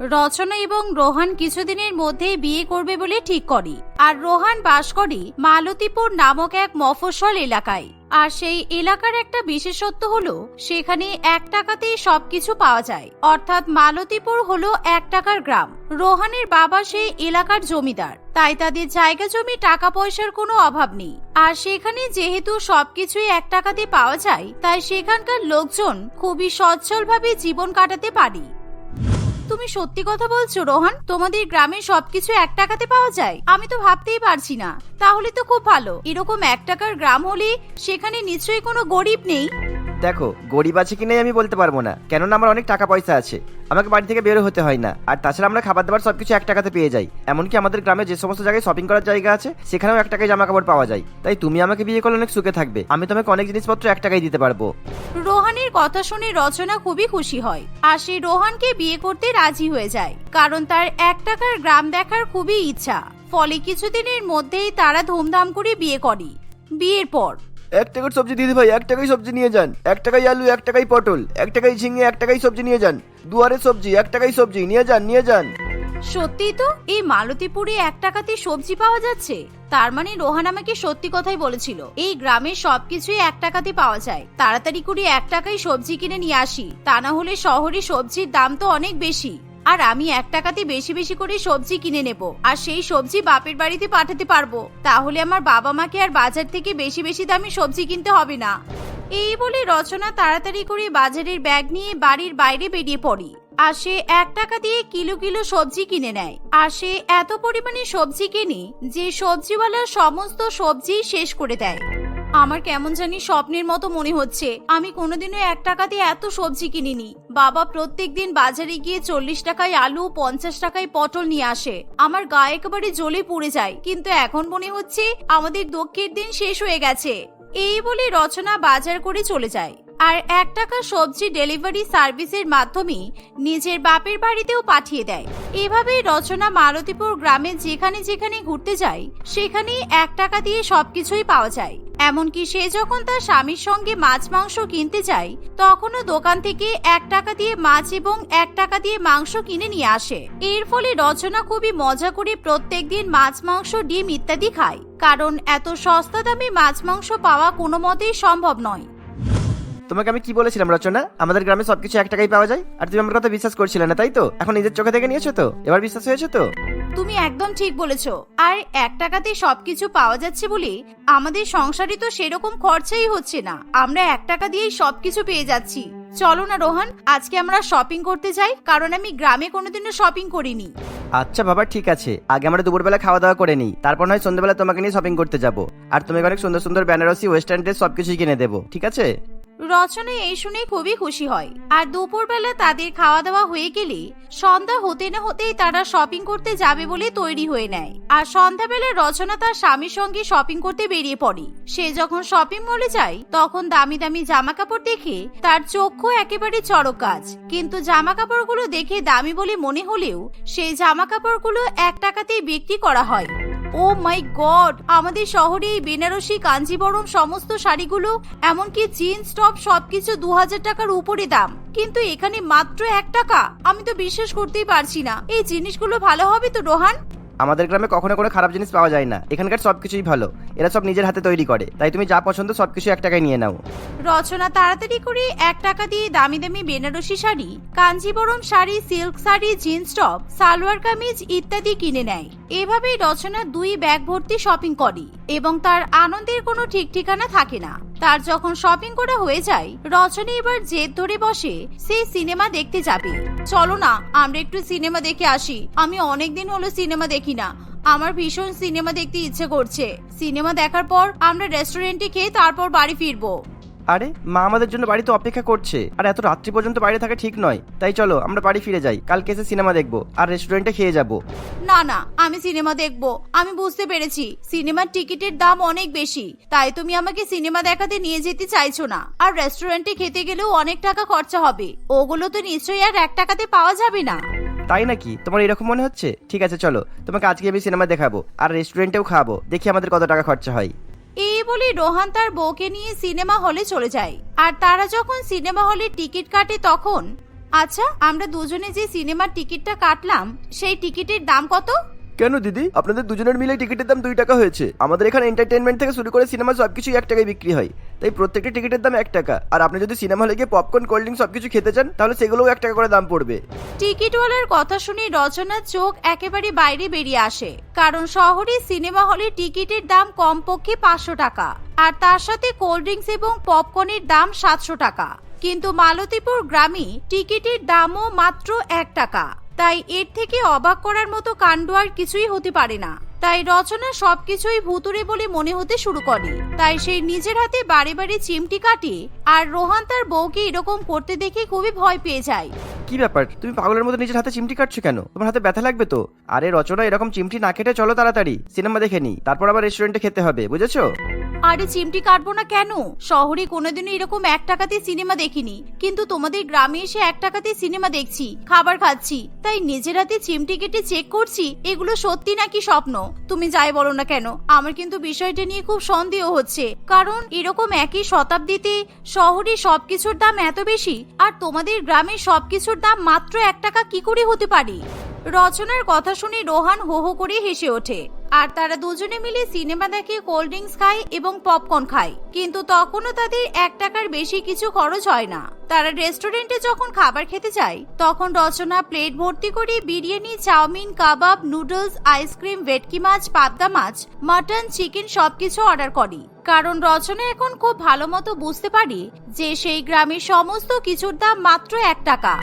রচনা এবং রোহান কিছুদিনের মধ্যেই বিয়ে করবে বলে ঠিক করে। আর রোহান বাস করে মালতীপুর নামক এক মফস্বল এলাকায়। আর সেই এলাকার একটা বিশেষত্ব হলো, সেখানে এক টাকাতেই সবকিছু পাওয়া যায়। অর্থাৎ মালতীপুর হলো এক টাকার গ্রাম। রোহানের বাবা সেই এলাকার জমিদার। তাই তাদের জায়গা জমি টাকা পয়সার কোনো অভাব নেই। আর সেখানে যেহেতু সবকিছুই এক টাকাতে পাওয়া যায়, তাই সেখানকার লোকজন খুবই সচ্ছলভাবে জীবন কাটাতে পারে। তুমি সত্যি কথা বলছো, রোহান? তোমাদের গ্রামে সবকিছু এক টাকাতে পাওয়া যায়? আমি তো ভাবতেই পারছি না। তাহলে তো খুব ভালো। এরকম এক টাকার গ্রাম হলে সেখানে নিশ্চয়ই কোনো গরিব নেই। দেখো, গরিব আছে কি নেই আমি বলতে পারব না। কেননা আমার অনেক টাকা পয়সা আছে। আমাকে বাড়ি থেকে বেরো হতে হয় না। আর তাছাড়া আমরা খাবার দাবার সবকিছু এক টাকাতে পেয়ে যাই। এমনকি আমাদের গ্রামে যে সমস্ত জায়গায় শপিং করার জায়গা আছে, সেখানেও এক টাকায় জামা কাপড় পাওয়া যায়। তাই তুমি আমাকে বিয়ে করলে অনেক সুখে থাকবে। আমি তোমাকে অনেক জিনিসপত্র এক টাকায় দিতে পারব। রোহানের কথা শুনে রচনা খুবই খুশি হয়। আর সে রোহানকে বিয়ে করতে রাজি হয়ে যায়। কারণ তার এক টাকার গ্রাম দেখার খুবই ইচ্ছা। ফলে কিছুদিনের মধ্যেই তারা ধুমধাম করে বিয়ে করে। বিয়ের পর এক টাকার সবজি দিদি ভাই, এক টাকাই সবজি নিয়ে যান। এক টাকাই আলু, এক টাকাই পটল, এক টাকাই ঝিঙে, এক টাকাই সবজি নিয়ে যান। দুয়ারে সবজি, এক টাকাই সবজি, নিয়ে যান নিয়ে যান। সত্যি তো, এই মালতীপুরে এক টাকাতে সবজি পাওয়া যাচ্ছে? তার মানে রোহান আমাকে সত্যি কথাই বলেছিল, এই গ্রামের সবকিছুই এক টাকাতে পাওয়া যায়। তাড়াতাড়ি করে এক টাকায় সবজি কিনে নিয়ে আসি, তা না হলে শহরে সবজির দাম তো অনেক বেশি। আর আমি এক টাকাতে বেশি বেশি করে সবজি কিনে নেব। আর সেই সবজি বাপের বাড়িতে পাঠাতে পারব। তাহলে আমার বাবা মাকে আর বাজার থেকে বেশি বেশি দামে সবজি কিনতে হবে না। এই বলে রচনা তাড়াতাড়ি করে বাজারের ব্যাগ নিয়ে বাড়ির বাইরে বেরিয়ে পড়ি। আর সে এক টাকা দিয়ে কিলো কিলো সবজি কিনে নেয়। আর সে এত পরিমাণে সবজি কিনে যে সবজিওয়ালার সমস্ত সবজি শেষ করে দেয়। আমার কেমন জানি স্বপ্নের মতো মনে হচ্ছে। আমি কোনোদিনও এক টাকা দিয়ে এত সবজি কিনিনি। বাবা প্রত্যেক দিন বাজারে গিয়ে চল্লিশ টাকায় আলু, পঞ্চাশ টাকায় পটল নিয়ে আসে। আমার গা একেবারে জ্বলে পুড়ে যায়। কিন্তু এখন মনে হচ্ছে আমাদের দক্ষের দিন শেষ হয়ে গেছে। এই বলে রচনা বাজার করে চলে যায়। আর এক টাকা সবজি ডেলিভারি সার্ভিসের মাধ্যমে নিজের বাপের বাড়িতেও পাঠিয়ে দেয়। এভাবেই রচনা মালতীপুর গ্রামে যেখানে যেখানে ঘুরতে যায়, সেখানেই এক টাকা দিয়ে সবকিছুই পাওয়া যায়। এমনকি সে যখন তার স্বামীর সঙ্গে মাছ মাংস কিনতে যায়, তখনও দোকান থেকে এক টাকা দিয়ে মাছ এবং এক টাকা দিয়ে মাংস কিনে নিয়ে আসে। এর ফলে রচনা খুবই মজা করে প্রত্যেক দিন মাছ মাংস, ডিম ইত্যাদি খায়। কারণ এত সস্তা দামে মাছ মাংস পাওয়া কোনো মতেই সম্ভব নয়। তোমাকে আমি কি বলেছিলাম রচনা? আমাদের গ্রামে সবকিছু এক টাকাই পাওয়া যায়। আর তুমি আমার কথা বিশ্বাস করছিলে না তাই তো? এখন নিজের চোখে দেখে নিয়েছো তো? এবার বিশ্বাস হয়েছে তো? তুমি একদম ঠিক বলেছ। আর এক টাকাতে সবকিছু পাওয়া যাচ্ছে বলে আমাদের সংসারে তো সেরকম খরচাই হচ্ছে না। আমরা এক টাকা দিয়েই সবকিছু পেয়ে যাচ্ছি। চলো না রোহান আজকে আমরা শপিং করতে যাই কারণ আমি গ্রামে কোনোদিনও শপিং করিনি। আচ্ছা বাবা ঠিক আছে। আগে আমরা দুপুরবেলা খাওয়া দাওয়া করে নিই। তারপর নয় সন্ধ্যাবেলা তোমাকে নিয়ে শপিং করতে যাব। আর তোমাকে অনেক সুন্দর সুন্দর বেনারসি ওয়েস্টার্ন ড্রেস সবকিছুই কিনে দেবো। ঠিক আছে? রচনা এই শুনে খুবই খুশি হয়। আর দুপুরবেলা তাদের খাওয়া দাওয়া হয়ে গেলে সন্ধ্যা হতে না হতেই তারা শপিং করতে যাবে বলে তৈরি হয়ে নেয়। আর সন্ধ্যাবেলা রচনা তার স্বামীর সঙ্গে শপিং করতে বেরিয়ে পড়ে। সে যখন শপিং মলে যায়, তখন দামি দামি জামা কাপড় দেখে তার চক্ষু একেবারে চড়ক কাজ কিন্তু জামা কাপড়গুলো দেখে দামি বলে মনে হলেও সেই জামা কাপড়গুলো এক টাকাতেই বিক্রি করা হয়। ও মাই গড, আমাদের শহরে এই বেনারসি, কাঞ্জিবরম সমস্ত শাড়িগুলো, এমনকি জিন্স, টপ সবকিছু দু হাজার টাকার উপরে দাম। কিন্তু এখানে মাত্র এক টাকা। আমি তো বিশ্বাস করতেই পারছি না। এই জিনিসগুলো ভালো হবে তো, রোহান? আমাদের গ্রামে কখনো কোনো খারাপ জিনিস পাওয়া যায় না। এখানকার সবকিছুই ভালো। এরা সব নিজের হাতে তৈরি করে। তাই তুমি যা পছন্দ সবকিছু এক টাকায় নিয়ে নাও। রচনা তাড়াতাড়ি করে এক টাকা দিয়ে দামি দামি Banarasi sari, Kanjeevaram sari, silk sari, jeans top, salwar kameez ইত্যাদি কিনে নেয়। এভাবেই রচনা দুই ব্যাগ ভর্তি শপিং করে এবং তার আনন্দের কোনো ঠিক ঠিকানা থাকে না। তার যখন শপিং করে হয়ে যায়, রজনী এবার জেদ ধরে বসে, সেই সিনেমা দেখতে যাবে। চলো না, আমরা একটু সিনেমা দেখে আসি। আমি অনেকদিন হলো সিনেমা দেখি না। আমার ভীষণ সিনেমা দেখতে ইচ্ছে করছে। সিনেমা দেখার পর আমরা রেস্টুরেন্টে খেয়ে তারপর বাড়ি ফিরবো। আরে মা আমাদের জন্য বাড়িতে অপেক্ষা করছে। আর এত রাত্রি পর্যন্ত বাইরে থাকা ঠিক নয়। তাই চলো আমরা বাড়ি ফিরে যাই। কালকে এসে সিনেমা দেখব আর রেস্টুরেন্টে খেয়ে যাব। না না আমি সিনেমা দেখব। আমি বুঝতে পেরেছি সিনেমার টিকিটের দাম অনেক বেশি। তাই তুমি আমাকে সিনেমা দেখাতে নিয়ে যেতে চাইছো না। আর রেস্টুরেন্টে খেতে গেলেও অনেক টাকা খরচা হবে। ওগুলো তো নিশ্চয়ই আর এক টাকাতে পাওয়া যাবে না। তাই নাকি? তোমার এরকম মনে হচ্ছে? ঠিক আছে চলো। তোমাকে আজকে আমি সিনেমা দেখাবো আর রেস্টুরেন্টেও খাব। দেখি আমাদের কত টাকা খরচা হয়। এই বলে রোহান তার বউকে নিয়ে সিনেমা হলে চলে যায়। আর তারা যখন সিনেমা হলে টিকিট কাটে তখন আচ্ছা আমরা দুজনে যে সিনেমার টিকিটটা কাটলাম, সেই টিকিটের দাম কত? কেন দিদি? আপনাদের দুজনের মিলে টিকিটের দাম দুই টাকা হয়েছে। আমাদের এখানে এন্টারটেনমেন্ট থেকে শুরু করে সিনেমা সবকিছু এক টাকায় বিক্রি হয়। তাই প্রত্যেকটা টিকিটের দাম এক টাকা। আর আপনি যদি সিনেমা হলে গিয়ে পপকর্ন কোল্ড ড্রিঙ্ক সবকিছু খেতে চান, তাহলে সেগুলোও এক টাকা করে দাম পড়বে। টিকিটওয়ালার কথা শুনে রচনার চোখ একেবারে বাইরে বেরিয়ে আসে। কারণ শহরে সিনেমা হলে টিকিটের দাম কমপক্ষে পাঁচশো টাকা। আর তার সাথে কোল্ড ড্রিঙ্কস এবং পপকর্নের দাম সাতশো টাকা। কিন্তু মালতীপুর গ্রামে টিকিটের দামও মাত্র এক টাকা। তাই এর থেকে অবাক করার মতো কাণ্ড আর কিছুই হতে পারে না। তাই রচনা সবকিছুই ভুতুরে বলে মনে হতে শুরু করে। তাই সেই নিজের হাতে বারে বারে চিমটি কাটে আর রোহান তার বউকে এরকম করতে দেখে খুবই ভয় পেয়ে যায়। কি ব্যাপার? তুমি পাগলের মতো নিজের হাতে চিমটি কাটছো কেন? তোমার হাতে ব্যথা লাগবে তো? আরে রচনা এরকম চিমটি না কেটে চলো তাড়াতাড়ি। সিনেমা দেখে নি। তারপর আবার রেস্টুরেন্টে খেতে হবে বুঝেছ? আরে চিমটি কাটবো না কেন? শহরে কোনোদিনও এরকম এক টাকাতে সিনেমা দেখিনি। কিন্তু তোমাদের গ্রামে এসে এক টাকাতে সিনেমা দেখছি খাবার খাচ্ছি। তাই নিজের হাতে চিমটি কেটে চেক করছি এগুলো সত্যি নাকি স্বপ্ন? তুমি যাই বলো না কেন, আমার কিন্তু বিষয়টা নিয়ে খুব সন্দেহ হচ্ছে। কারণ এরকম একই শতাব্দীতে শহরে সবকিছুর দাম এত বেশি, আর তোমাদের গ্রামে সবকিছুর দাম মাত্র এক টাকা কি করে হতে পারে? রচনার কথা শুনে রোহান হো হো করে হেসে ওঠে। আর তারা দুজনে মিলে সিনেমা দেখে কোল্ড ড্রিঙ্কস খায় এবং পপকর্ন খায়। কিন্তু তখনও তাদের এক টাকার বেশি কিছু খরচ হয় না। তারা রেস্টুরেন্টে যখন খাবার খেতে যায়, তখন রচনা, প্লেট ভর্তি করে biryani, chow mein, kebab, noodles, ice cream, ভেটকি মাছ, পাবদা মাছ, মাটন, চিকেন সবকিছু অর্ডার করি। কারণ রচনা এখন খুব ভালো মতো বুঝতে পারি যে সেই গ্রামের সমস্ত কিছুর দাম মাত্র এক টাকা।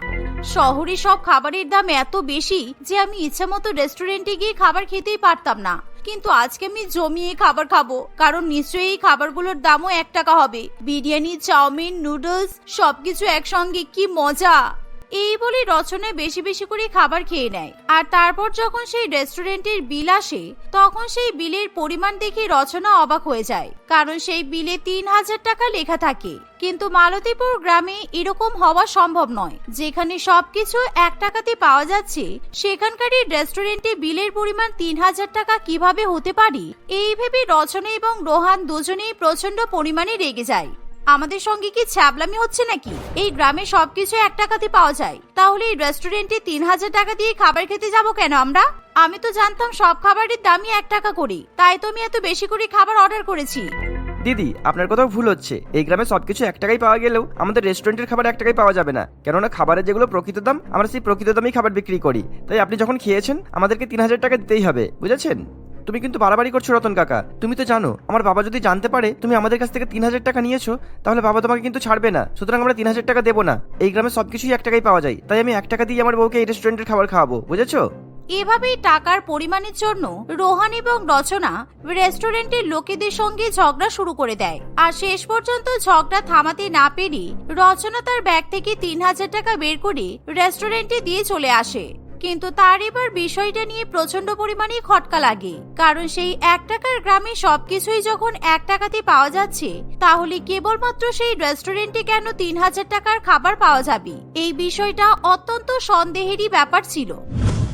শহরে সব খাবারের দাম এত বেশি যে আমি ইচ্ছা মতো রেস্টুরেন্টে গিয়ে খাবার খেতেই পারতাম না। কিন্তু আজকে আমি জমিয়ে খাবার খাব, কারণ নিশ্চয়ই এই খাবারগুলোর দামও এক টাকা হবে। বিরিয়ানি, চাউমিন, নুডলস, সবকিছু একসঙ্গে, কি মজা! এই বলে রচনা বেশি বেশি করে খাবার খেয়ে নেয়। আর তারপর যখন সেই রেস্টুরেন্টের বিল আসে, তখন সেই বিলের পরিমাণ দেখে রচনা অবাক হয়ে যায়। কারণ সেই বিলে তিন হাজার টাকা লেখা থাকে। কিন্তু মালতীপুর গ্রামে এরকম হওয়া সম্ভব নয়। যেখানে সবকিছু এক টাকাতে পাওয়া যাচ্ছে, সেখানকার রেস্টুরেন্টে বিলের পরিমাণ তিন হাজার টাকা কীভাবে হতে পারে, এই ভেবে রচনা এবং রোহান দুজনেই প্রচণ্ড পরিমাণে রেগে যায়। আমাদের সঙ্গে কি ছ্যাবলামি হচ্ছে নাকি? এই গ্রামে সবকিছু এক টাকাতে পাওয়া যায়। তাহলে এই রেস্টুরেন্টে তিন হাজার টাকা দিয়ে খাবার খেতে যাব কেন আমরা? আমি তো জানতাম সব খাবারের দামই এক টাকা করে। তাই তো আমি এত বেশি করে খাবার অর্ডার করেছি। দিদি, আপনার কোথাও ভুল হচ্ছে। এই গ্রামে সবকিছু এক টাকায় পাওয়া গেলেও আমাদের রেস্টুরেন্টের খাবার এক টাকায় পাওয়া যাবে না। কেননা খাবারের যেগুলো প্রকৃত দাম, আমরা সেই প্রকৃত দামেই খাবার বিক্রি করি। তাই আপনি যখন খেয়েছেন, আমাদেরকে তিন হাজার টাকা দিতেই হবে। বুঝেছেন? তুমি কিন্তু বাড়াবাড়ি করছ রতন কাকা। তুমি তো জানো, আমার বাবা যদি জানতে পারে তুমি আমাদের কাছ থেকে তিন হাজার টাকা নিয়েছো, তাহলে বাবা তোমাকে কিন্তু ছাড়বে না। সুতরাং আমরা তিন হাজার টাকা দেবো না। এই গ্রামে সবকিছুই এক টাকায় পাওয়া যায়। তাই আমি এক টাকা দিয়ে আমার বউকে এই রেস্টুরেন্টের খাবার খাওয়াবো, বুঝেছ? এভাবেই টাকার পরিমাণের জন্য রোহান এবং রচনা রেস্টুরেন্টের লোকেদের সঙ্গে ঝগড়া শুরু করে দেয়। আর শেষ পর্যন্ত ঝগড়া থামাতে না পেরে রচনা তার ব্যাগ থেকে তিন হাজার টাকা বের করে রেস্টুরেন্টে দিয়ে চলে আসে। কিন্তু তার এবার বিষয়টা নিয়ে প্রচণ্ড পরিমাণে খটকা লাগে। কারণ সেই এক টাকার গ্রামে সবকিছুই যখন এক টাকাতে পাওয়া যাচ্ছে, তাহলে কেবলমাত্র সেই রেস্টুরেন্টে কেন তিন হাজার টাকার খাবার পাওয়া যাবে? এই বিষয়টা অত্যন্ত সন্দেহেরই ব্যাপার ছিল।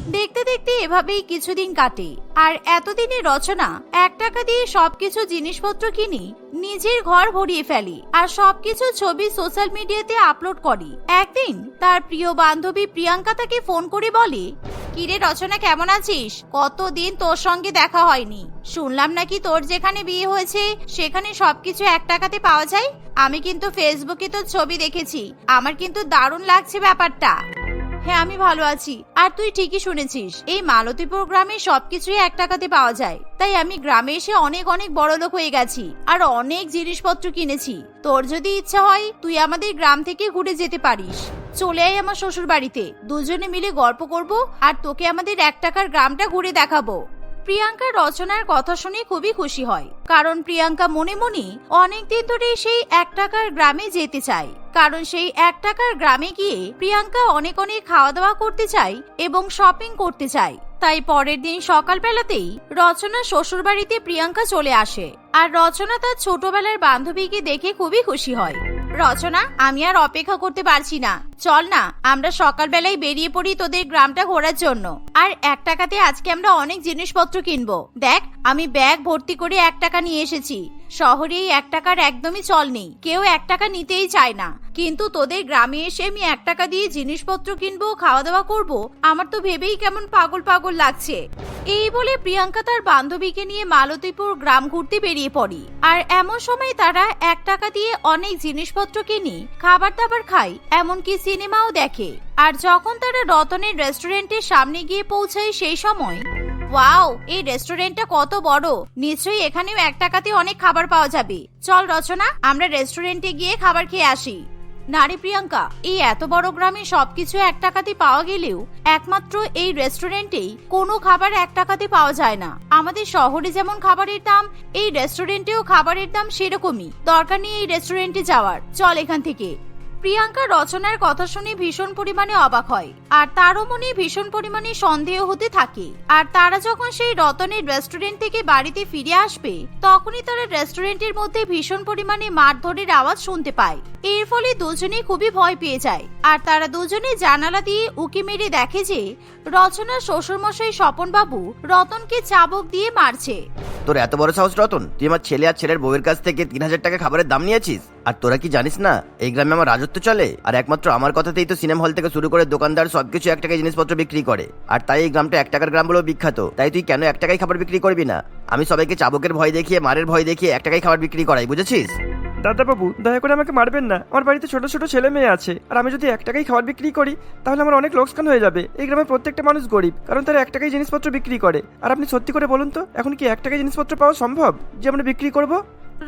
দেখতে দেখতে এভাবেই কিছুদিন কাটে। আর এতদিনে রচনা, এক টাকা দিয়ে সবকিছু জিনিসপত্র কিনে, নিজের ঘর ভরিয়ে ফেলে, আর সবকিছু ছবি সোশ্যাল মিডিয়াতে আপলোড করে। একদিন তার প্রিয় বান্ধবী প্রিয়াঙ্কা তাকে ফোন করে বলে, কিরে রচনা, কেমন আছিস? কতদিন তোর সঙ্গে দেখা হয়নি। শুনলাম নাকি তোর যেখানে বিয়ে হয়েছে, সেখানে সবকিছু এক টাকাতে পাওয়া যায়? আমি কিন্তু ফেসবুকে তোর ছবি দেখেছি। আমার কিন্তু দারুণ লাগছে ব্যাপারটা। হ্যাঁ আমি ভালো আছি। আর তুই ঠিকই শুনেছিস, এই মালতীপুর গ্রামে সবকিছুই এক টাকাতে পাওয়া যায়। তাই আমি গ্রামে এসে অনেক অনেক বড় লোক হয়ে গেছি, আর অনেক জিনিসপত্র কিনেছি। তোর যদি ইচ্ছা হয়, তুই আমাদের গ্রাম থেকে ঘুরে যেতে পারিস। চলে আয় আমার শ্বশুর বাড়িতে দুজনে মিলে গল্প করব, আর তোকে আমাদের এক টাকার গ্রামটা ঘুরে দেখাবো। প্রিয়াঙ্কা রচনার কথা শুনে খুবই খুশি হয়, কারণ প্রিয়াঙ্কা মনে মনে অনেক দিন ধরে সেই এক টাকার গ্রামে যেতে চায়। কারণ সেই এক টাকার গ্রামে গিয়ে প্রিয়াঙ্কা অনেক অনেক খাওয়া দাওয়া করতে চায় এবং শপিং করতে চায়। তাই পরের দিন সকালবেলাতেই রচনা শ্বশুর বাড়িতে প্রিয়াঙ্কা চলে আসে আর রচনা তার ছোটবেলার বান্ধবীকে দেখে খুবই খুশি হয়। রচনা, আমি আর অপেক্ষা করতে পারছি না। চল না, আমরা সকালবেলায় বেরিয়ে পড়ি তোদের গ্রামটা ঘোরার জন্য। আর এক টাকাতে আজকে আমরা অনেক জিনিসপত্র কিনবো। দেখ, আমি ব্যাগ ভর্তি করে এক টাকা নিয়ে এসেছি। শহরে এই এক টাকার একদমই চল নেই। কেউ এক টাকা নিতেই চায় না। কিন্তু তোদের গ্রামে এসে আমি এক টাকা দিয়ে জিনিসপত্র কিনবো খাওয়া দাওয়া করব, আমার তো ভেবেই কেমন পাগল পাগল লাগছে। এই বলে প্রিয়াঙ্কা তার বান্ধবীকে নিয়ে মালতীপুর গ্রাম ঘুরতে বেরিয়ে পড়ি। আর এমন সময় তারা এক টাকা দিয়ে অনেক জিনিসপত্র কিনে খাবার দাবার খায়, এমনকি সিনেমাও দেখে। আর যখন তারা রতনের রেস্টুরেন্টের সামনে গিয়ে পৌঁছায় সেই সময় ওয়াও, এই রেস্টুরেন্টটা কত বড়। নিশ্চয়ই এখানেও এক টাকাতে অনেক খাবার পাওয়া যাবে। চল রচনা, আমরা রেস্টুরেন্টে গিয়ে খাবার খেয়ে আসি। নারী প্রিয়াঙ্কা, এই এত বড় গ্রামে সবকিছু এক টাকাতে পাওয়া গেলেও, একমাত্র এই রেস্টুরেন্টেই কোনো খাবার এক টাকাতে পাওয়া যায় না। আমাদের শহরে যেমন খাবারের দাম, এই রেস্টুরেন্টেও খাবারের দাম সেরকমই। দরকার নেই এই রেস্টুরেন্টে যাওয়ার। চল এখান থেকে। প্রিয়াঙ্কা রচনার কথা শুনে ভীষণ পরিমাণে অবাক হয়। আর তারও মনে ভীষণ পরিমাণে সন্দেহ হতে থাকে। আর তারা যখন সেই রতনের রেস্টুরেন্ট থেকে বাড়িতে ফিরে আসবে, তখনই তারা রেস্টুরেন্টের মধ্যে ভীষণ পরিমাণে মারধরের আওয়াজ শুনতে পায়। এর ফলে দুজনে খুবই ভয় পেয়ে যায়। আর তারা দুজনে জানালা দিয়ে উকি মেরে দেখে যে, রচনার শ্বশুরমশাই স্বপন বাবু রতনকে চাবক দিয়ে মারছে। তোর এত বড় সাহস রতন? তুই আমার ছেলে আর ছেলের বউয়ের কাছ থেকে তিন হাজার টাকা খাবারের দাম নিয়েছিস? আর তোরা কি জানিস না, এই গ্রামে আমার রাজত্ব চলে? আর একমাত্র আমার কথাতেই তো সিনেমা হল থেকে শুরু করে দোকানদার সবকিছু এক টাকায় জিনিসপত্র বিক্রি করে। আর তাই এই গ্রামটা এক টাকার গ্রাম বলেও বিখ্যাত। তাই তুই কেন এক টাকায় খাবার বিক্রি করবি না? আমি সবাইকে চাবকের ভয় দেখিয়ে, মারের ভয় দেখিয়ে এক টাকায় খাবার বিক্রি করাই, বুঝেছিস? দাদা বাবু দয়া করে আমাকে মারবেন না। আমার বাড়িতে ছোট ছোট ছেলে মেয়ে আছে। আর আমি যদি এক টাকাই খাবার বিক্রি করি, তাহলে আমার অনেক লোকসান হয়ে যাবে। এই গ্রামের প্রত্যেকটা মানুষ গরিব, কারণ তারা এক টাকাই জিনিসপত্র বিক্রি করে। আর আপনি সত্যি করে বলুন তো, এখন কি এক টাকায় জিনিসপত্র পাওয়া সম্ভব, যে আমরা বিক্রি করব?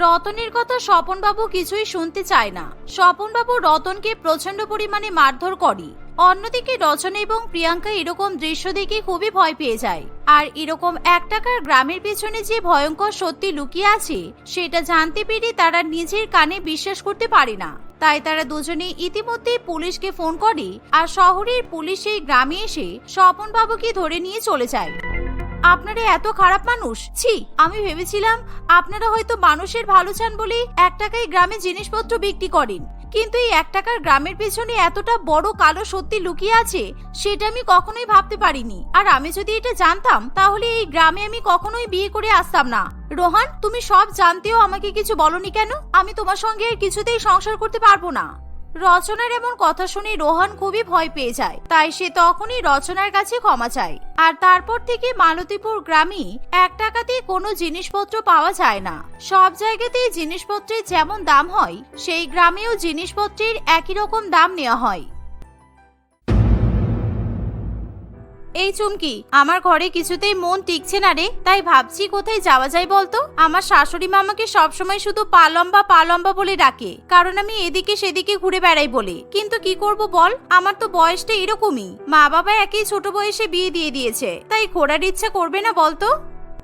রতনের কথা স্বপনবাবু কিছুই শুনতে চায় না। স্বপনবাবু রতনকে প্রচণ্ড পরিমাণে মারধর করে অন্যদিকে রচনা এবং প্রিয়াঙ্কা এরকম দৃশ্য দেখে খুবই ভয় পেয়ে যায়। আর এরকম এক টাকার গ্রামের পিছনে যে ভয়ঙ্কর সত্যি লুকিয়ে আছে, সেটা জানতে পেরে তারা নিজের কানে বিশ্বাস করতে পারে না। তাই তারা দুজনে ইতিমধ্যে পুলিশকে ফোন করে আর শহরের পুলিশ এই গ্রামে এসে স্বপন বাবুকে ধরে নিয়ে চলে যায়। আপনারা এত খারাপ মানুষ? ছি, আমি ভেবেছিলাম আপনারা হয়তো মানুষের ভালো চান বলেই এক টাকায় গ্রামে জিনিসপত্র বিক্রি করেন। কিন্তু এই এক টাকার গ্রামের পেছনে এতটা বড় কালো সত্যি লুকিয়ে আছে, সেটা আমি কখনোই ভাবতে পারিনি। আর আমি যদি এটা জানতাম, তাহলে এই গ্রামে আমি কখনোই বিয়ে করে আসতাম না। রোহান, তুমি সব জানতেও আমাকে কিছু বলনি কেন? আমি তোমার সঙ্গে কিছুতেই সংসার করতে পারব না। রচনার এমন কথা শুনে রোহান খুবই ভয় পেয়ে যায়। তাই সে তখনই রচনার কাছে ক্ষমা চায়। আর তারপর থেকে মালতীপুর গ্রামে এক টাকাতেই কোনো জিনিসপত্র পাওয়া যায় না। সব জায়গাতেই জিনিসপত্রের যেমন দাম হয়, সেই গ্রামেও জিনিসপত্রের একই রকম দাম নেওয়া হয়। এই চুমকি, আমার ঘরে কিছুতেই মন টিকছে না রে। তাই ভাবছি কোথায় যাওয়া যায় বলতো? আমার শাশুড়ি মামাকে সবসময় শুধু পালম্বা পালম্বা বলে ডাকে। কারণ আমি এদিকে সেদিকে ঘুরে বেড়াই বলে। কিন্তু কি করব বল? আমার তো বয়সটা এরকমই। মা বাবা একই ছোট বয়সে বিয়ে দিয়ে দিয়েছে। তাই ঘোরার ইচ্ছা করবে না বলতো?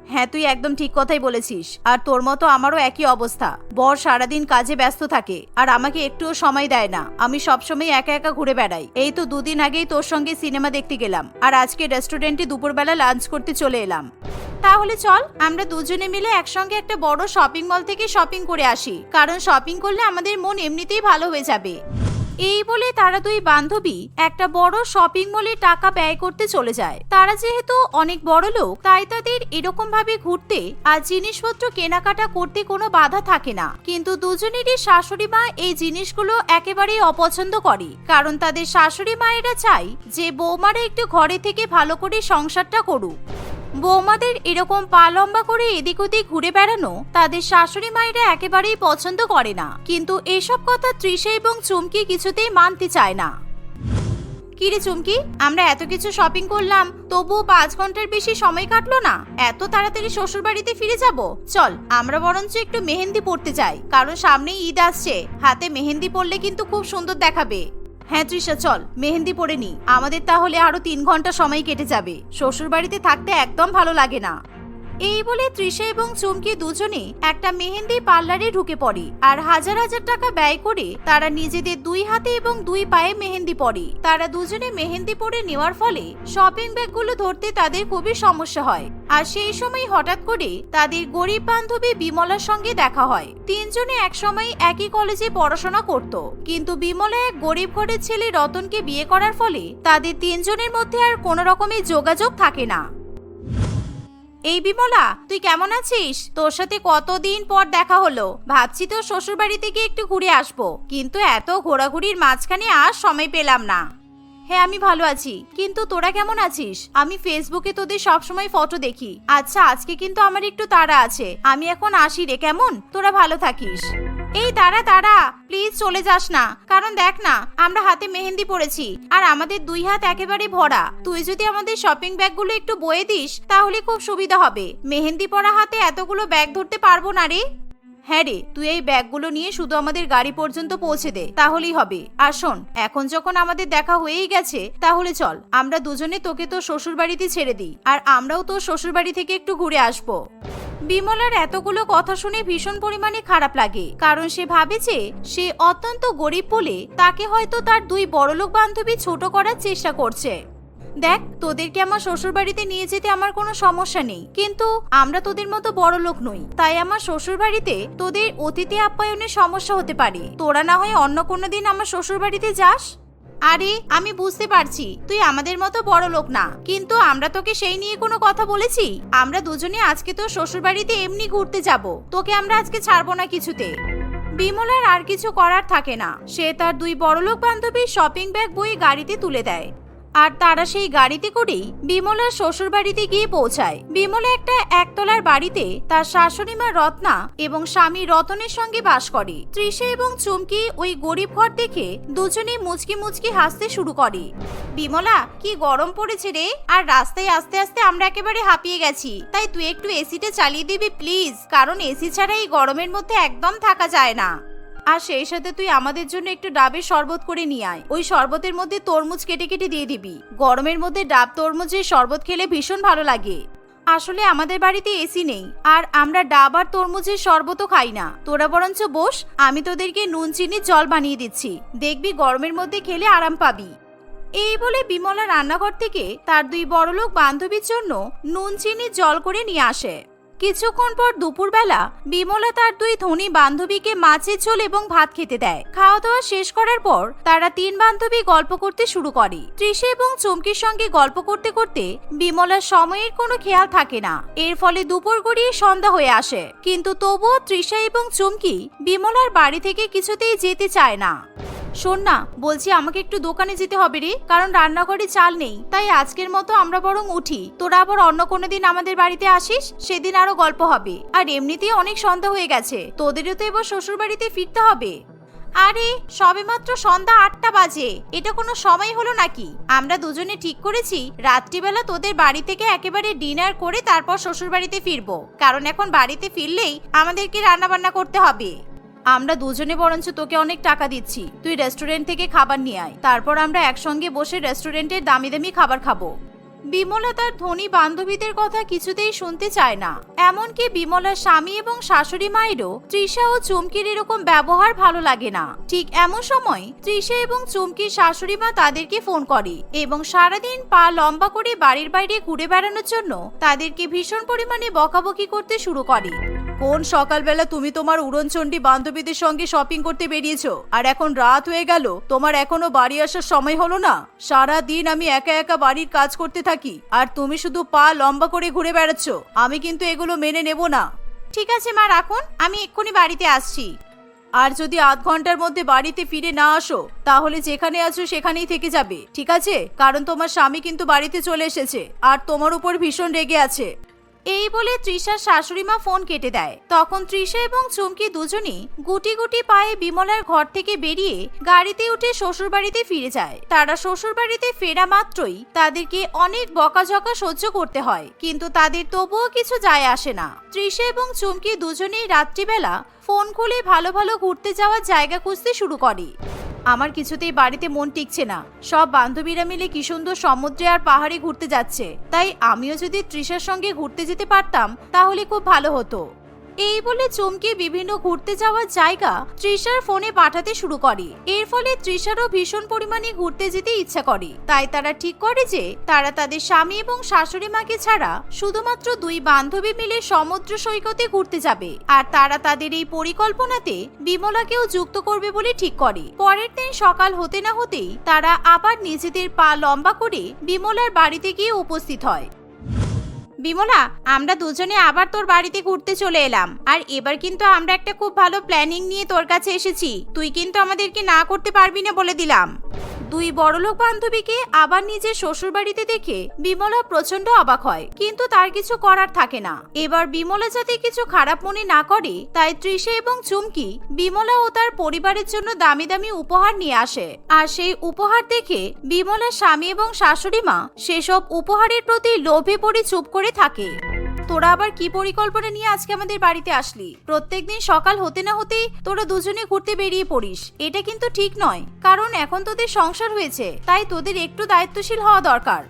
হ্যাঁ তুই একদম ঠিক কথাই বলেছিস। আর তোর মতো আমারও একই অবস্থা। বর সারাদিন কাজে ব্যস্ত থাকে, আর আমাকে একটুও সময় দেয় না। আমি সবসময় একা একা ঘুরে বেড়াই। এই তো দুদিন আগেই তোর সঙ্গে সিনেমা দেখতে গেলাম, আর আজকে রেস্টুরেন্টে দুপুরবেলা লাঞ্চ করতে চলে এলাম। তাহলে চল, আমরা দুজনে মিলে একসঙ্গে একটা বড় শপিং মল থেকে শপিং করে আসি। কারণ শপিং করলে আমাদের মন এমনিতেই ভালো হয়ে যাবে। এই বলে তারা দুই বান্ধবী একটা বড় শপিং মলে টাকা ব্যয় করতে চলে যায়। তারা যেহেতু অনেক বড় লোক, তাই তাদের এরকম ভাবে ঘুরতে আর জিনিসপত্র কেনাকাটা করতে কোনো বাধা থাকে না। কিন্তু দুজনেরই শাশুড়ি মা এই জিনিসগুলো একেবারেই অপছন্দ করে, কারণ তাদের শাশুড়ি মায়েরা চায় যে বৌমারা একটু ঘরে থেকে ভালো করে সংসারটা করুক। বৌমাদের এরকম পা লম্বা করে এদিক ওদিক ঘুরে বেড়ানো তাদের শাশুড়ি মায়েরা একেবারেই পছন্দ করে না। কিন্তু এসব কথা তৃষা এবং চুমকি কিছুতেই মানতে চায় না। কিরে চুমকি, আমরা এত কিছু শপিং করলাম, তবুও পাঁচ ঘণ্টার বেশি সময় কাটলো না? এত তাড়াতাড়ি শ্বশুর বাড়িতে ফিরে যাব? চল, আমরা বরঞ্চ একটু মেহেন্দি পড়তে যাই, কারণ সামনেই ঈদ আসছে। হাতে মেহেন্দি পরলে কিন্তু খুব সুন্দর দেখাবে। হ্যাঁ তৃষা, চল। মেহেন্দি পরে নি। আমাদের তাহলে আরও তিন ঘণ্টা সময় কেটে যাবে। শ্বশুর বাড়িতে থাকতে একদম ভালো লাগে না। এই বলে তৃষা এবং চুমকি দুজনে একটা মেহেন্দি পার্লারে ঢুকে পড়ে আর হাজার হাজার টাকা ব্যয় করে তারা নিজেদের দুই হাতে এবং দুই পায়ে মেহেন্দি পরে। তারা দুজনে মেহেন্দি পরে নেওয়ার ফলে শপিং ব্যাগগুলো ধরতে তাদের খুবই সমস্যা হয়। আর সেই সময় হঠাৎ করে তাদের গরিব বান্ধবী বিমলার সঙ্গে দেখা হয়। তিনজনে এক একসময় একই কলেজে পড়াশোনা করত। কিন্তু বিমলা এক গরিব ঘরের ছেলে রতনকে বিয়ে করার ফলে তাদের তিনজনের মধ্যে আর কোনো রকমের যোগাযোগ থাকে না। এই বিমলা, তুই কেমন আছিস? তোর সাথে কতদিন পর দেখা হলো? ভাবছি তোর শ্বশুর বাড়ি থেকে একটু ঘুরে আসব। কিন্তু এত ঘোরাঘুরির মাঝখানে আর সময় পেলাম না। হ্যাঁ আমি ভালো আছি। কিন্তু তোরা কেমন আছিস? আমি ফেসবুকে তোদের সবসময় ফটো দেখি। আচ্ছা আজকে কিন্তু আমার একটু তাড়া আছে। আমি এখন আসি রে, কেমন? তোরা ভালো থাকিস। এই তারা তারা প্লিজ চলে যাস না। কারণ দেখ না, আমরা হাতে মেহেন্দি পড়েছি আর আমাদের দুই হাত একেবারে ভরা। তুই যদি আমাদের শপিং ব্যাগগুলো একটু বয়ে দিস, তাহলে খুব সুবিধা হবে। মেহেন্দি পরা হাতে এতগুলো ব্যাগ ধরতে পারব না রে। হ্যাঁ রে, তুই এই ব্যাগগুলো নিয়ে শুধু আমাদের গাড়ি পর্যন্ত পৌঁছে দে। তাহলেই হবে। আর শোন, এখন যখন আমাদের দেখা হয়েই গেছে, তাহলে চল, আমরা দুজনে তোকে তোর শ্বশুর বাড়িতে ছেড়ে দিই। আর আমরাও তোর শ্বশুর বাড়ি থেকে একটু ঘুরে আসব। বিমলার এতগুলো কথা শুনে ভীষণ পরিমাণে খারাপ লাগে, কারণ সে ভাবে যে সে অত্যন্ত গরিব বলে তাকে হয়তো তার দুই বড়লোক বান্ধবী ছোট করার চেষ্টা করছে। দেখ তোদেরকে আমার শ্বশুর বাড়িতে নিয়ে যেতে আমার কোনো সমস্যা নেই, কিন্তু আমরা তোদের মতো বড় লোক নই। তাই আমার শ্বশুর বাড়িতে তোদের অতিথি আপ্যায়নের সমস্যা হতে পারে। তোরা না হয় অন্য কোনো দিন আমার শ্বশুর বাড়িতে যাস? আরে, আমি বুঝতে পারছি, তুই আমাদের মতো বড় লোক না। কিন্তু আমরা তোকে সেই নিয়ে কোনো কথা বলেছি। আমরা দুজনে আজকে তোর শ্বশুর বাড়িতে এমনি ঘুরতে যাব। তোকে আমরা আজকে ছাড়বো না কিছুতে। বিমলার আর কিছু করার থাকে না। সে তার দুই বড়লোক বান্ধবীর শপিং ব্যাগ বই গাড়িতে তুলে দেয়। আর তারা সেই গাড়িতে করেই বিমলার শ্বশুর বাড়িতে গিয়ে পৌঁছায়। বিমলা একটা একতলার বাড়িতে তার শাশুড়ি মা রত্না এবং স্বামী রতনের সঙ্গে বাস করে। তৃষা এবং চুমকি ওই গরিব ঘর দেখে দুজনেই মুচকি মুচকি হাসতে শুরু করে। বিমলা, কি গরম পড়েছে রে। আর রাস্তায় আস্তে আস্তে আমরা একেবারে হাঁপিয়ে গেছি। তাই তুই একটু এসিটা চালিয়ে দিবি প্লিজ। কারণ এসি ছাড়া এই গরমের মধ্যে একদম থাকা যায় না। আর সেই সাথে তুই আমাদের জন্য একটু ডাবের শরবত করে নিয়ে আয়। ওই শরবতের মধ্যে তরমুজ কেটে কেটে দিয়ে দিবি। গরমের মধ্যে ডাব তরমুজের শরবত খেলে ভীষণ ভালো লাগে। আসলে আমাদের বাড়িতে এসি নেই, আর আমরা ডাব আর তরমুজের শরবতও খাই না। তোরা বরঞ্চ বস, আমি তোদেরকে নুন চিনির জল বানিয়ে দিচ্ছি। দেখবি গরমের মধ্যে খেলে আরাম পাবি। এই বলে বিমলা রান্নাঘর থেকে তার দুই বড়লোক বান্ধবীর জন্য নুন চিনির জল করে নিয়ে আসে। কিছুক্ষণ পর দুপুরবেলা বিমলা তার দুই ধনী বান্ধবীকে মাছের ঝোল এবং ভাত খেতে দেয়। খাওয়া দাওয়া শেষ করার পর তারা তিন বান্ধবী গল্প করতে শুরু করে। তৃষা এবং চমকির সঙ্গে গল্প করতে করতে বিমলার সময়ের কোনো খেয়াল থাকে না। এর ফলে দুপুর গড়িয়ে সন্ধ্যা হয়ে আসে। কিন্তু তবুও তৃষা এবং চমকি বিমলার বাড়ি থেকে কিছুতেই যেতে চায় না। শোন না, বলছি আমাকে একটু দোকানে যেতে হবে রে, কারণ রান্নাঘরে চাল নেই, তাই আজকের মতো আমরা বরং উঠি। তোরা আবার অন্য কোনো দিন আমাদের বাড়িতে আসিস? সেদিন আরও গল্প হবে। আর এমনিতেই অনেক সন্ধ্যা হয়ে গেছে, তোদেরও তো এবার শ্বশুর বাড়িতে ফিরতে হবে। আরে, সবেমাত্র সন্ধ্যা আটটা বাজে, এটা কোনো সময় হলো নাকি? আমরা দুজনে ঠিক করেছি, রাত্রিবেলা তোদের বাড়ি থেকে একেবারে ডিনার করে তারপর শ্বশুর বাড়িতে ফিরবো। কারণ এখন বাড়িতে ফিরলেই আমাদেরকে রান্না বান্না করতে হবে। আমরা দুজনে বরঞ্চ তোকে অনেক টাকা দিচ্ছি। তুই রেস্টুরেন্ট থেকে খাবার নিয়ে আয়। তারপর আমরা একসঙ্গে বসে রেস্টুরেন্টের দামি দামি খাবার খাব। বিমলা তার ধনী বান্ধবীদের কথা কিছুতেই শুনতে চায় না। এমনকি বিমলার স্বামী এবং শাশুড়ি মায়েরও তৃষা ও চুমকির এরকম ব্যবহার ভালো লাগে না। ঠিক এমন সময় তৃষা এবং চুমকির শাশুড়ি মা তাদেরকে ফোন করে এবং সারাদিন পা লম্বা করে বাড়ির বাইরে ঘুরে বেড়ানোর জন্য তাদেরকে ভীষণ পরিমাণে বকাবকি করতে শুরু করে। কোন সকালবেলা তুমি তোমার উড়নচণ্ডী বান্ধবীদের সঙ্গে শপিং করতে বেরিয়েছো? আর এখন রাত হয়ে গেল তোমার এখনও বাড়ি আসার সময় হলো না? সারা দিন আমি একা একা বাড়ির কাজ করতে থাকি আর তুমি শুধু পা লম্বা করে ঘুরে বেড়াচ্ছ আমি কিন্তু এগুলো মেনে নেব না। ঠিক আছে মা রাখুন আমি এক্ষুনি বাড়িতে আসছি। আর যদি আধ ঘণ্টার মধ্যে বাড়িতে ফিরে না আসো তাহলে যেখানে আছো সেখানেই থেকে যাবে ঠিক আছে? কারণ তোমার স্বামী কিন্তু বাড়িতে চলে এসেছে আর তোমার উপর ভীষণ রেগে আছে। এই বলে তৃষার শাশুড়ি মা ফোন কেটে দেয়। তখন তৃষা এবং চুমকি দুজনই গুটি গুটি পায়ে বিমলার ঘর থেকে বেরিয়ে গাড়িতে উঠে শ্বশুর বাড়িতে ফিরে যায়। তারা শ্বশুর বাড়িতে ফেরা মাত্রই তাদেরকে অনেক বকাঝকা সহ্য করতে হয়, কিন্তু তাদের তবুও কিছু যায় আসে না। তৃষা এবং চুমকি দুজনেই রাত্রিবেলা ফোন খুলে ভালো ভালো ঘুরতে যাওয়ার জায়গা খুঁজতে শুরু করে। আমার কিছুতেই বাড়িতে মন টিকছে না। সব বান্ধবীরা মিলে কি সুন্দর সমুদ্রে আর পাহাড়ে ঘুরতে যাচ্ছে। তাই আমিও যদি তৃষার সঙ্গে ঘুরতে যেতে পারতাম, তাহলে খুব ভালো হতো। এই বলে চমকে বিভিন্ন ঘুরতে যাওয়ার জায়গা তৃষার ফোনে পাঠাতে শুরু করে। এর ফলে তৃষারও ভীষণ পরিমাণে ঘুরতে যেতে ইচ্ছা করে। তাই তারা ঠিক করে যে, তারা তাদের স্বামী এবং শাশুড়ি মাকে ছাড়া শুধুমাত্র দুই বান্ধবী মিলে সমুদ্র সৈকতে ঘুরতে যাবে। আর তারা তাদের এই পরিকল্পনাতে বিমলাকেও যুক্ত করবে বলে ঠিক করে। পরের দিন সকাল হতে না হতেই তারা আবার নিজেদের পা লম্বা করে বিমলার বাড়িতে গিয়ে উপস্থিত হয়। বিমলা, আমরা দুজনে আবার তোর বাড়িতে ঘুরতে চলে এলাম। আর এবার কিন্তু আমরা একটা খুব ভালো প্ল্যানিং নিয়ে তোর কাছে এসেছি। তুই কিন্তু আমাদেরকে না করতে পারবি না বলে দিলাম। দুই বড়লোক বান্ধবীকে আবার নিজের শ্বশুর বাড়িতে দেখে বিমলা প্রচণ্ড অবাক হয়, কিন্তু তার কিছু করার থাকে না। এবার বিমলা যাতে কিছু খারাপ মনে না করে, তাই তৃষা এবং চুমকি বিমলা ও তার পরিবারের জন্য দামি দামি উপহার নিয়ে আসে। আর সেই উপহার দেখে বিমলার স্বামী এবং শাশুড়ি মা সেসব উপহারের প্রতি লোভে পড়ে চুপ করে থাকে। তোরা আবার কি পরিকল্পনা নিয়ে আজকে আমাদের বাড়িতে আসলি? প্রত্যেকদিন সকাল হতে না হতেই তোরা দুজনে ঘুরতে বেরিয়ে পড়িস। এটা কিন্তু ঠিক নয়। কারণ এখন তোদের সংসার হয়েছে, তাই তোদের একটু দায়িত্বশীল হওয়া দরকার।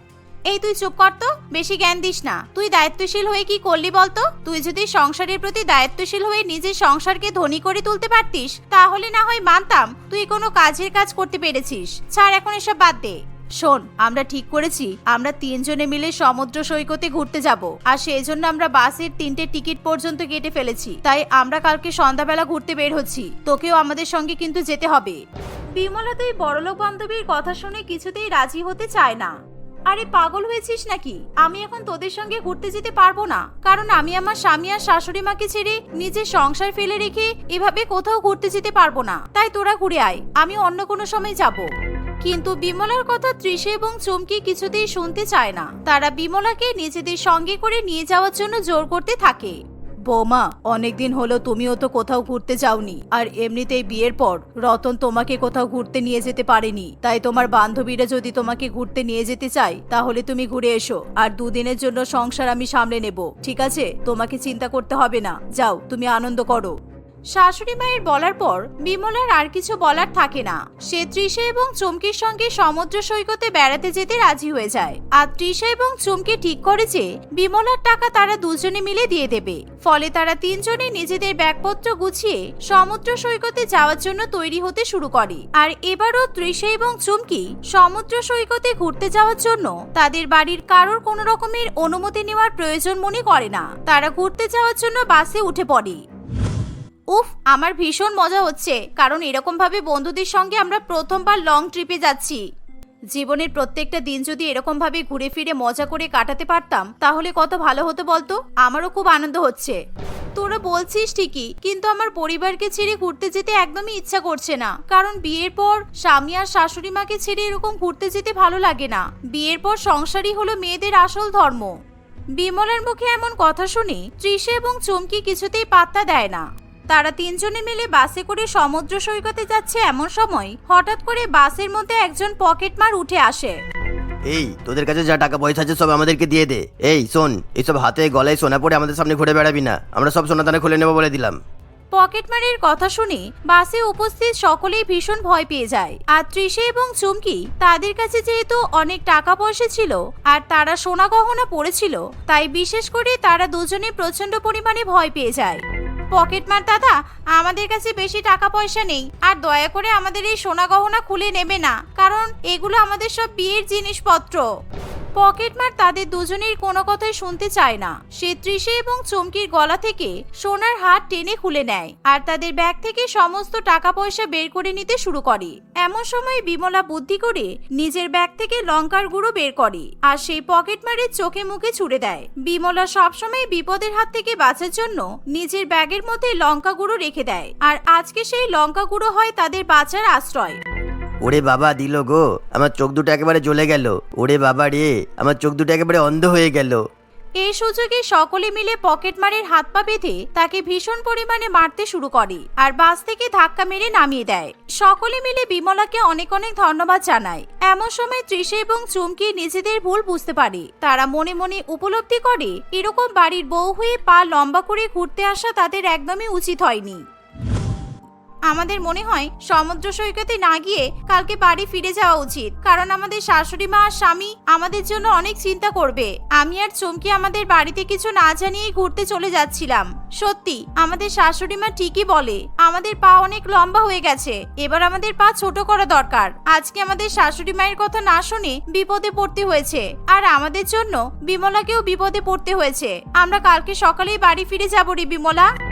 এই তুই চুপ কর তো, বেশি জ্ঞান দিস না। তুই দায়িত্বশীল হয়ে কি করলি বলতো? তুই যদি সংসারের প্রতি দায়িত্বশীল হয়ে নিজের সংসারকে ধনী করে তুলতে পারতিস, তাহলে না হয় মানতাম তুই কোনো কাজের কাজ করতে পেরেছিস। ছাড়, এখন এসব বাদ দে। শোন, আমরা ঠিক করেছি। আমরা তিনজনে মিলে সমুদ্র সৈকতে ঘুরতে যাব। আর সেই জন্য আমরা বাসের তিনটে টিকিট পর্যন্ত কেটে ফেলেছি। তাই আমরা কালকে সন্ধ্যাবেলা ঘুরতে বের হচ্ছি। তোকেও আমাদের সঙ্গে কিন্তু যেতে হবে। বিমলা, তুই বড়লোক বান্ধবীর কথা শুনে কিছুতেই রাজি হতে চায় না। আরে, পাগল হয়েছিস নাকি? আমি এখন তোদের সঙ্গে ঘুরতে যেতে পারব না। কারণ আমি আমার স্বামী আর শাশুড়ি মাকে ছেড়ে নিজের সংসার ফেলে রেখে এভাবে কোথাও ঘুরতে যেতে পারব না। তাই তোরা ঘুরে আয়। আমি অন্য কোনো সময় যাব। কিন্তু বিমলার কথা তৃষা এবং চমকি কিছুতেই শুনতে চায় না। তারা বিমলাকে নিজেদের সঙ্গে করে নিয়ে যাওয়ার জন্য জোর করতে থাকে। বৌমা, অনেকদিন হলো তুমিও তো কোথাও ঘুরতে যাওনি, আর এমনিতেই বিয়ের পর রতন তোমাকে কোথাও ঘুরতে নিয়ে যেতে পারেনি। তাই তোমার বান্ধবীরা যদি তোমাকে ঘুরতে নিয়ে যেতে চায়, তাহলে তুমি ঘুরে এসো, আর দুদিনের জন্য সংসার আমি সামলে নেব, ঠিক আছে? তোমাকে চিন্তা করতে হবে না। যাও, তুমি আনন্দ করো। শাশুড়ি মায়ের বলার পর বিমলার আর কিছু বলার থাকে না। সে তৃষা এবং চুমকির সঙ্গে সমুদ্র সৈকতে বেড়াতে যেতে রাজি হয়ে যায়। আর তৃষা এবং চুমকি ঠিক করে যে বিমলার টাকা তারা দুজনে মিলে দিয়ে দেবে। ফলে তারা তিনজনে নিজেদের ব্যাগপত্র গুছিয়ে সমুদ্র সৈকতে যাওয়ার জন্য তৈরি হতে শুরু করে। আর এবারও তৃষা এবং চুমকি সমুদ্র সৈকতে ঘুরতে যাওয়ার জন্য তাদের বাড়ির কারোর কোনো রকমের অনুমতি নেওয়ার প্রয়োজন মনে করে না। তারা ঘুরতে যাওয়ার জন্য বাসে উঠে পড়ে। উফ, আমার ভীষণ মজা হচ্ছে, কারণ এরকম ভাবে বন্ধুদের সঙ্গে আমরা প্রথমবার লং ট্রিপে যাচ্ছি। জীবনের প্রত্যেকটা দিন যদি এরকম ভাবে ঘুরে ফিরে মজা করে কাটাতে পারতাম, তাহলে কত ভালো হতো বলতো? আমারও খুব আনন্দ হচ্ছে। তোরা বলছিস ঠিকই, কিন্তু আমার পরিবারকে ছেড়ে ঘুরতে যেতে একদমই ইচ্ছা করছে না। কারণ বিয়ের পর স্বামী আর শাশুড়ি মাকে ছেড়ে এরকম ঘুরতে যেতে ভালো লাগে না। বিয়ের পর সংসারই হলো মেয়েদের আসল ধর্ম। বিমলার মুখে এমন কথা শুনে তৃষা এবং চমকি কিছুতেই পাত্তা দেয় না। তারা তিনজনে মিলে বাসে করে সমুদ্র সৈকতে যাচ্ছে এমন সময় হঠাৎ করে বাসের মধ্যে একজন পকেটমার উঠে আসে। এই তোদের কাছে যা টাকা পয়সা আছে সব আমাদেরকে দিয়ে দে। এই শোন এইসব হাতে গলায় সোনা পরে আমাদের সামনে ঘুরে বেড়াবি না। আমরা সব সোনা দানা খুলে নেব বলে দিলাম। পকেটমারের কথা শুনে বাসে উপস্থিত সকলেই ভীষণ ভয় পেয়ে যায়। আর তৃষা এবং চুমকি তাদের কাছে যেহেতু অনেক টাকা পয়সা ছিল আর তারা সোনা গহনা পড়েছিল তাই বিশেষ করে তারা দুজনে প্রচণ্ড পরিমাণে ভয় পেয়ে যায়। পকেটমার দাদা, আমাদের কাছে বেশি টাকা পয়সা নেই। আর দয়া করে আমাদের এই সোনা গহনা খুলে নেবে না, কারণ এগুলো আমাদের সব বিয়ের জিনিসপত্র। পকেটমার তাদের দুজনের কোনো কথাই শুনতে চায় না। সে তৃষে এবং চমকির গলা থেকে সোনার হাত টেনে খুলে নেয় আর তাদের ব্যাগ থেকে সমস্ত টাকা পয়সা বের করে নিতে শুরু করে। এমন সময় বিমলা বুদ্ধি করে নিজের ব্যাগ থেকে লঙ্কার গুঁড়ো বের করে আর সেই পকেটমারের চোখে মুখে ছুড়ে দেয়। বিমলা সবসময় বিপদের হাত থেকে বাঁচার জন্য নিজের ব্যাগের মধ্যে লঙ্কা গুঁড়ো রেখে দেয় আর আজকে সেই লঙ্কা গুঁড়ো হয় তাদের বাঁচার আশ্রয়। ওরে বাবা, দিল গো। আমার চোখ দুটো একেবারে জ্বলে গেল। ওরে বাবা রে, আমার চোখ দুটো একেবারে অন্ধ হয়ে গেল। এই সুযোগে সকলে মিলে পকেট পকেটমারের হাত পা বেঁধে তাকে ভীষণ পরিমাণে মারতে শুরু করে আর বাস থেকে ধাক্কা মেরে নামিয়ে দেয়। সকলে মিলে বিমলাকে অনেক অনেক ধন্যবাদ জানায়। এমন সময় তৃষা এবং চুমকি নিজেদের ভুল বুঝতে পারে। তারা মনে মনে উপলব্ধি করে, এরকম বাড়ির বউ হয়ে পা লম্বা করে ঘুরতে আসা তাদের একদমই উচিত হয়নি। আমাদের মনে হয় সমুদ্র সৈকতে না গিয়ে কালকে বাড়ি ফিরে যাওয়া উচিত। কারণ আমাদের শাশুড়ি মা আর স্বামী আমাদের জন্য অনেক চিন্তা করবে। আমি আর চমকি আমাদের বাড়িতে কিছু না জানিয়েই ঘুরতে চলে যাচ্ছিলাম। সত্যি, আমাদের শাশুড়ি মা ঠিকই বলে, আমাদের পা অনেক লম্বা হয়ে গেছে। এবার আমাদের পা ছোট করা দরকার। আজকে আমাদের শাশুড়ি মায়ের কথা না শুনে বিপদে পড়তে হয়েছে। আর আমাদের জন্য বিমলাকেও বিপদে পড়তে হয়েছে। আমরা কালকে সকালেই বাড়ি ফিরে যাব রে বিমলা।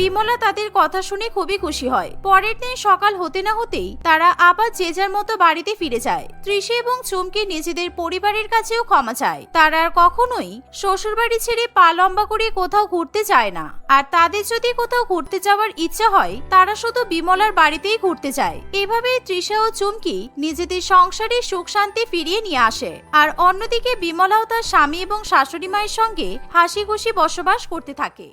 বিমলা তাদের কথা শুনে খুবই খুশি হয়। পরের দিন সকাল হতে না হতেই তারা আবার যে যার মতো বাড়িতে ফিরে যায়। ত্রিশে এবং চুমকি নিজেদের পরিবারের কাছেও ক্ষমা চায়। তারা আর কখনোই শ্বশুরবাড়ি ছেড়ে পা লম্বা করে কোথাও ঘুরতে চায় না। আর তাদের যদি কোথাও ঘুরতে যাওয়ার ইচ্ছা হয়, তারা শুধু বিমলার বাড়িতেই ঘুরতে যায়। এভাবেই তৃষা ও চুমকি নিজেদের সংসারে সুখ শান্তি ফিরিয়ে নিয়ে আসে। আর অন্যদিকে বিমলাও তার স্বামী এবং শাশুড়ি মায়ের সঙ্গে হাসি খুশি বসবাস করতে থাকে।